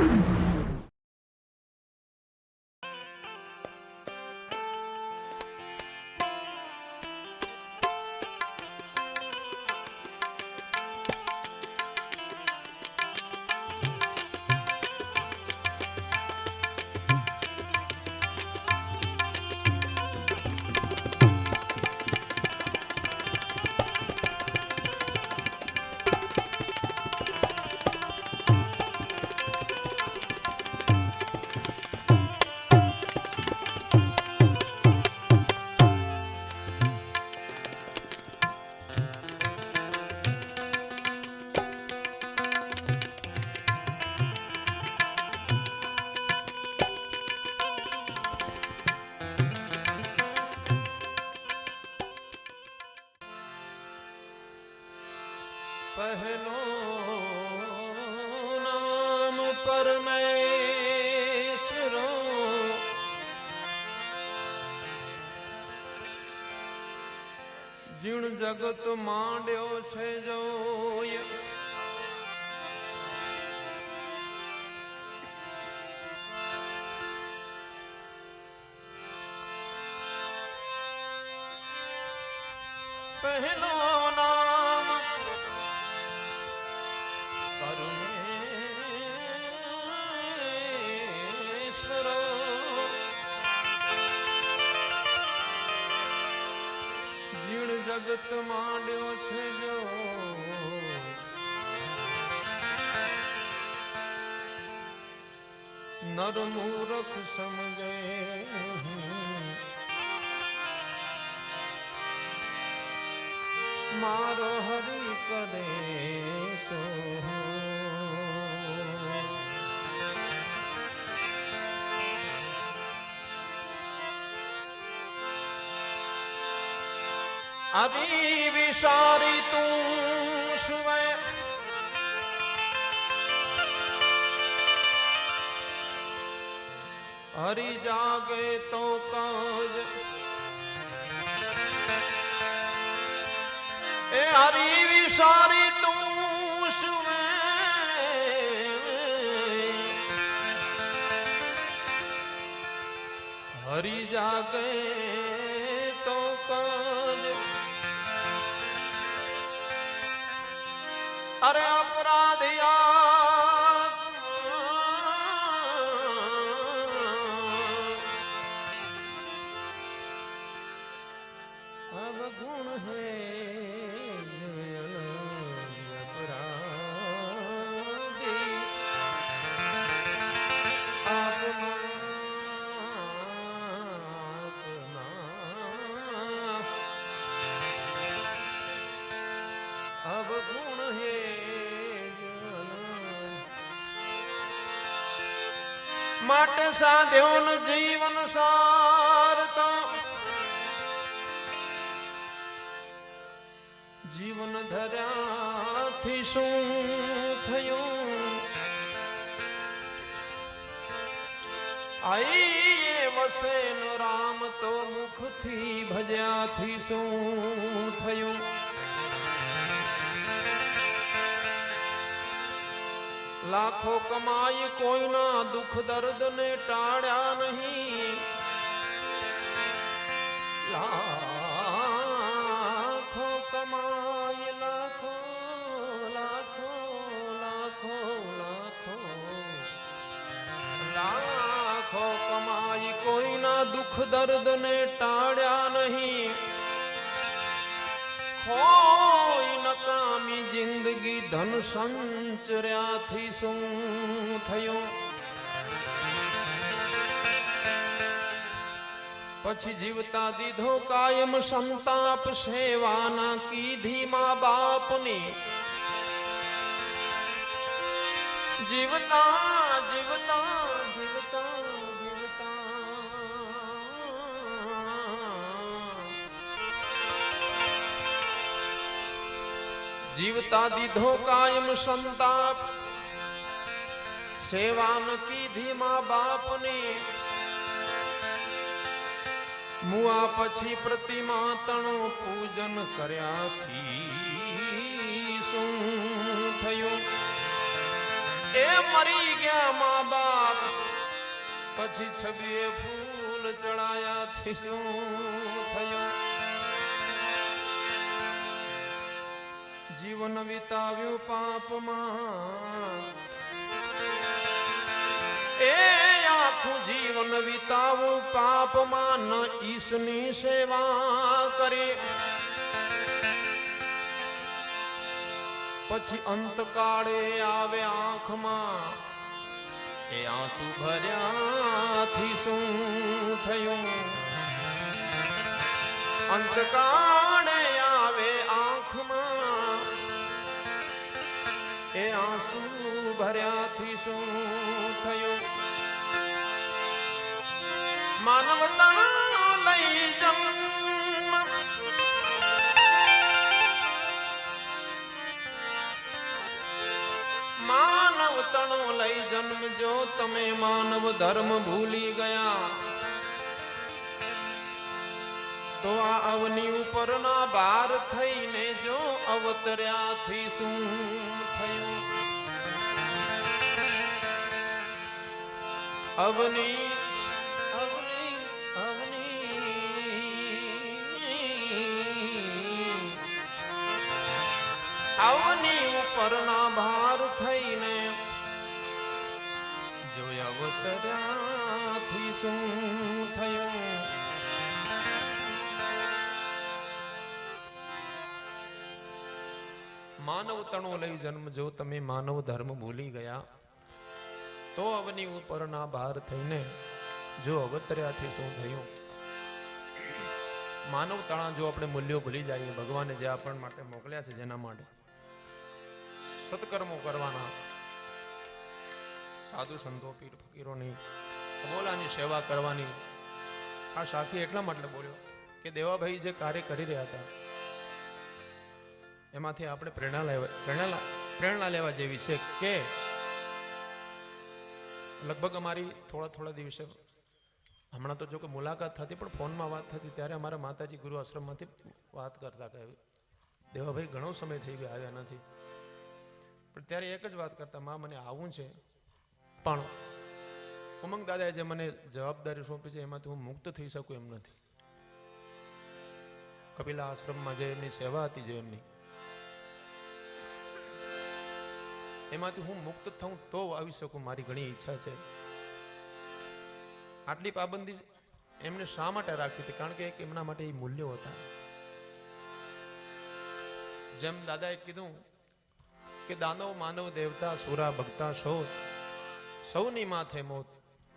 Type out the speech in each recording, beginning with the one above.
Mm-hmm. જગત માંડ્યો છે જોય જગત માંડ્યો છે જો. નર મૂરખ સમજે. મારો હરી કરે સો આવી વિસારી તું સુવે હરી જાગે તો કાજ એ હરી વિસારી તું સુવે હરી જાગે अरे आप માટે સાધ્યોન જીવન સારતા જીવન ધર્યાથી શું થયું? આઈ વસેન રામ તો મુખથી ભજ્યાથી શું થયું? લાખો કમાઈ કોઈના દુઃખ દર્દ ને ટાળ્યા નહીં. લાખો કમાઈ, લાખો લાખો લાખો લાખો. લાખો કમાઈ કોઈના દુઃખ દર્દ ને ટાળ્યા નહીં. કોઈ નકામી જિંદગી ધન સંચર્યાથી શું થયું? પછી જીવતા દીધો કાયમ સંતાપ સેવાના કીધી મા બાપની. જીવતા જીવતા જીવતા. જીવતા જીવતા દીધો કાયમ સંતાપ સેવાન કીધી મા બાપને મુઆ પછી પ્રતિમા તણો પૂજન કર્યાથી શું થયું એ મરી ગયા મા બાપ પછી છબીએ ફૂલ ચડાયાથી શું થયું જીવન વિતાવ્યું પાપમાં. એ આખું જીવન વિતાવું પાપમાં ન ઈશની સેવા કરી. પછી અંતકાળે આવે આંખમાં. એ આંસુ ભર્યાથી શું થયું? અંતકાળે ભર્યાથી શું થયું? માનવતા લઈ જન્મ. માનવ તણો લઈ જન્મ જો તમે માનવ ધર્મ ભૂલી ગયા, તો આ અવની ઉપરના ભાર થઈને જો અવતર્યાથી શું થયું? અવની અવની અવની. અવની ઉપરના ભાર થઈને જો અવતર્યાથી શું થયું? માનવ તણો લઈ જન્મ જો તમે માનવ ધર્મ ભૂલી ગયા તો અવની ઉપરના ભાર થઈને જો અવતર્યાથી શું થયું? માનવ જો આપણે મૂલ્યો ભૂલી જઈએ, ભગવાને જે આપણ માટે મોકલ્યા છે જેના માટે સત્કર્મો કરવાના, સાધુ સંતો, પીર ફકીરોની મોલાની સેવા કરવાની, આ સાખી એટલા માટે બોલ્યો કે દેવાભાઈ જે કાર્ય કરી રહ્યા હતા, એમાંથી આપણે પ્રેરણા લેવા, પ્રેરણા પ્રેરણા લેવા જેવી છે કે લગભગ અમારી થોડા થોડા દિવસે હમણાં તો જો કે મુલાકાત થતી, પણ ફોનમાં વાત થતી ત્યારે અમારા માતાજી ગુરુ આશ્રમમાંથી વાત કરતા કે દેવાભાઈ ઘણો સમય થઈ ગયો આવ્યા નથી. પણ ત્યારે એક જ વાત કરતા, મા, મને આવું છે. પણ ઉમંગ દાદાએ જે મને જવાબદારી સોંપી છે, એમાંથી હું મુક્ત થઈ શકું એમ નથી. કપિલા આશ્રમમાં જે એમની સેવા હતી, જે એમની એમાંથી હું મુક્ત થઉં તો આવી શકું મારી ઘણી ઈચ્છા છે. આટલી પાબંદી એમને શા માટે રાખી હતી? કારણ કે એમના માટે એ મૂલ્યો હતા. જેમ દાદાએ કીધું કે દાનવ, માનવ, દેવતા, સુરા, ભક્તા સૌ સૌની માથે મોત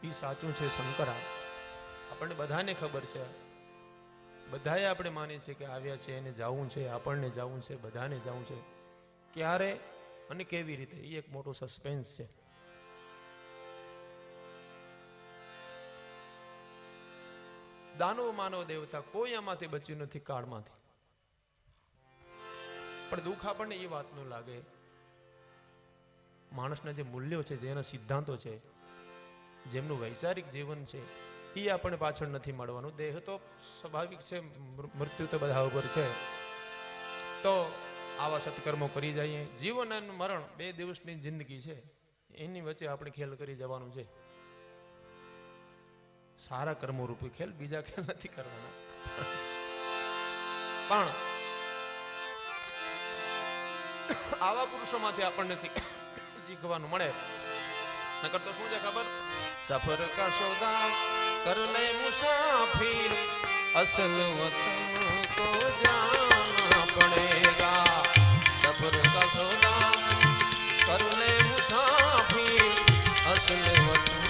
એ સાચું છે શંકરા આપણને બધાને ખબર છે. બધાએ આપણે માનીએ છીએ કે આવ્યા છે, એને જવું છે, આપણને જવું છે, બધાને જવું છે. ક્યારે અને કેવી રીતે? એ એક મોટો સસ્પેન્સ છે. દાનવ માનવ દેવતા કોઈ આમાંથી બચ્યું નથી કાળમાંથી. પણ દુઃખ આપણને એ વાતનું લાગે, માણસના જે મૂલ્યો છે જેના સિદ્ધાંતો છે, જેમનું વૈચારિક જીવન છે એ આપણને પાછળ નથી મળવાનું. દેહ તો સ્વાભાવિક છે મૃત્યુ તો બધા ઉપર છે. તો આવા સત્કર્મો કરી જઈએ. જીવન અને મરણ બે દિવસની જિંદગી છે. એની વચ્ચે આપણે ખેલ કરી જવાનું છે. સારા કર્મો રૂપી ખેલ, બીજા ખેલ નથી કરવાના. પણ આવા પુરુષોમાંથી આપણને શીખવાનું મળે. નકર તો શું છે ખબર? સફર કા સૌદા કર લે મુસાફિર. અસલ વતન કો જાના પડેગા સફર સોના સૌદા મુસાફી અસલ વતન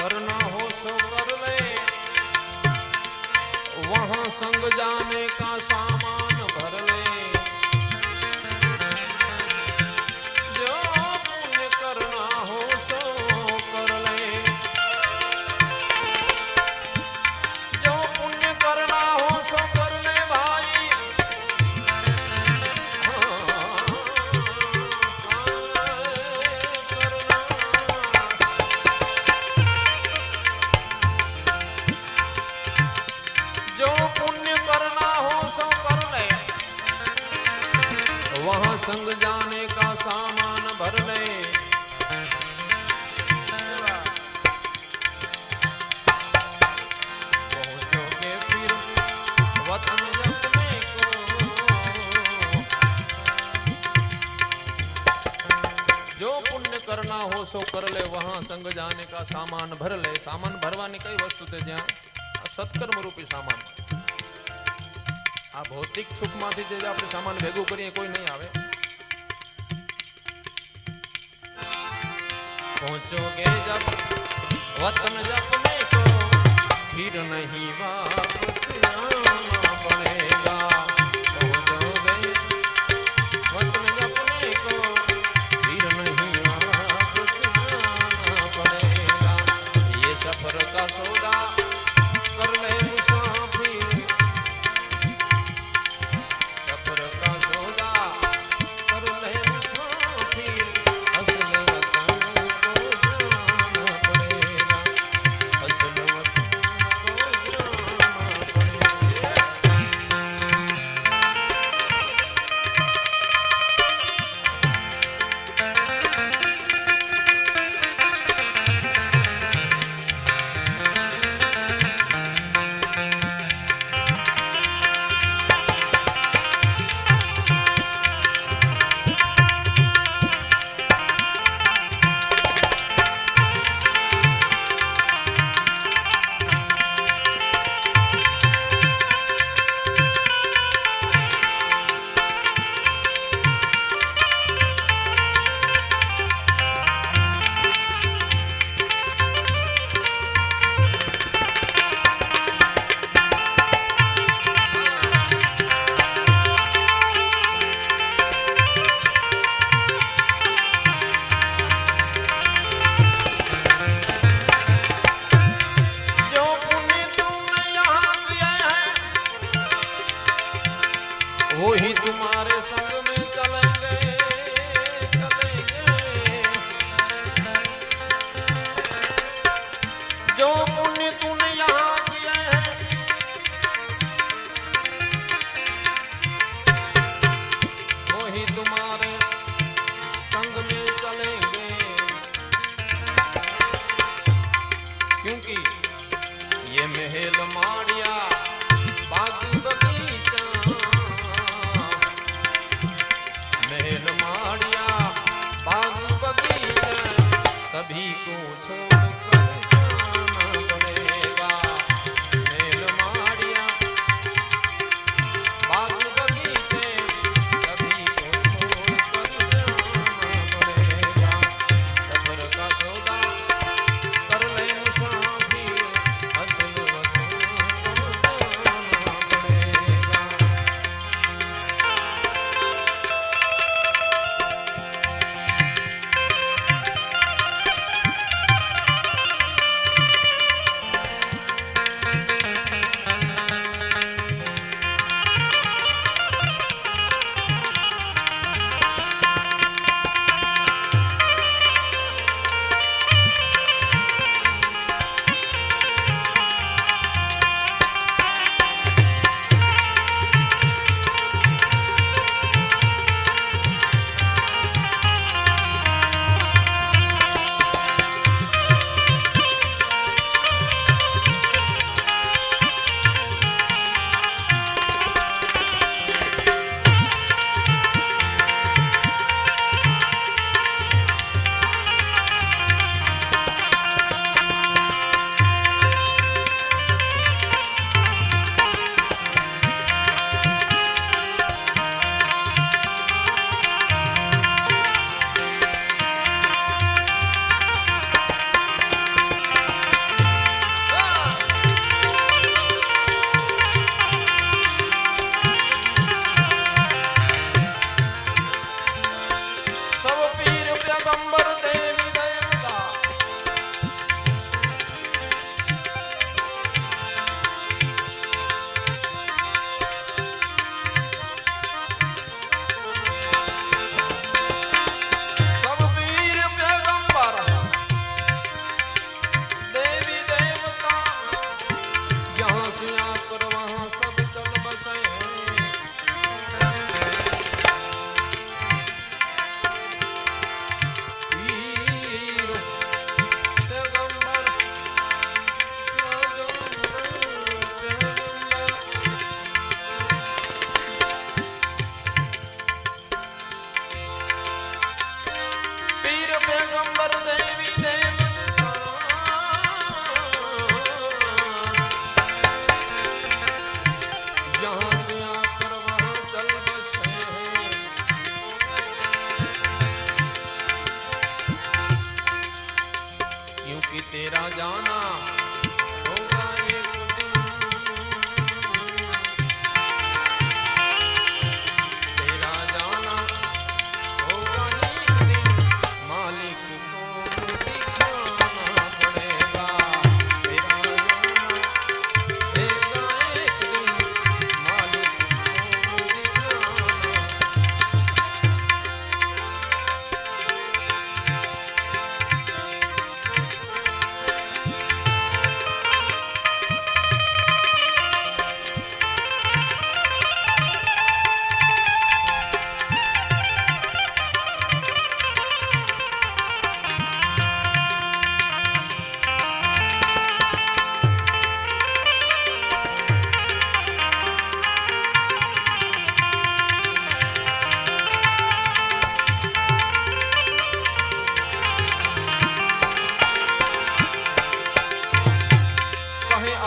ઘરના હો સવર લે વહાં સંગ જાને કા સામાન ભર લે. संग जाने का सामान भर ले। जो पुण्य करना हो सो कर ले, वहाँ संग जाने का सामान भर ले। सामान भरवाने कई वस्तु थे ज्या सत्कर्म रूपी सामान। आ भौतिक सुख माथी जे આપણે सामान भेगू करिए, कोई नहीं आवे। પહોંચો ઘેર જપ વતન જપ નહીં કરો ફીર નહીં વાપ जो मुनि तूने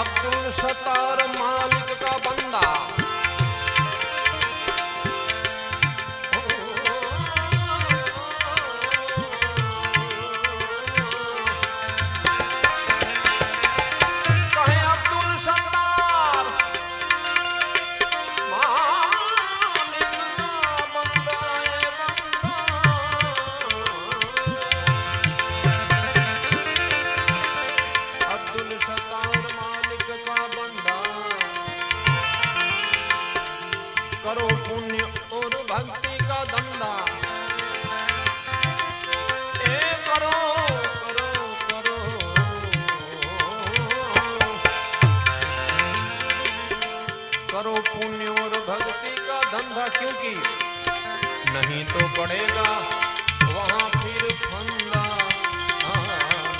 આકુણ સતાર करो पुण्य और भक्ति का धंधा। करो करो करो। करो पुण्य और भक्ति का धंधा क्योंकि नहीं तो पड़ेगा वहाँ फिर फंदा। हाँ,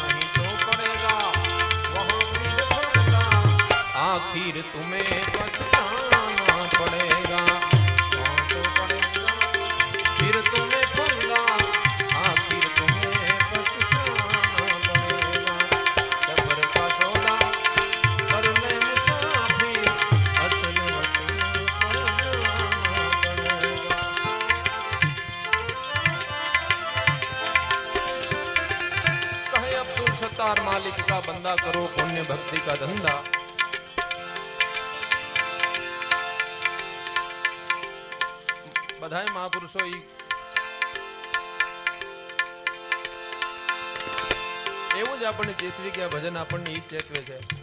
नहीं तो पड़ेगा वहाँ फिर फंदा। आखिर तुम्हें पछताना પડેગા. મહાપુરુષો ઈ એવું જ આપણને ચેતવી ગયા ભજન આપણને ઈ ચેતવે છે.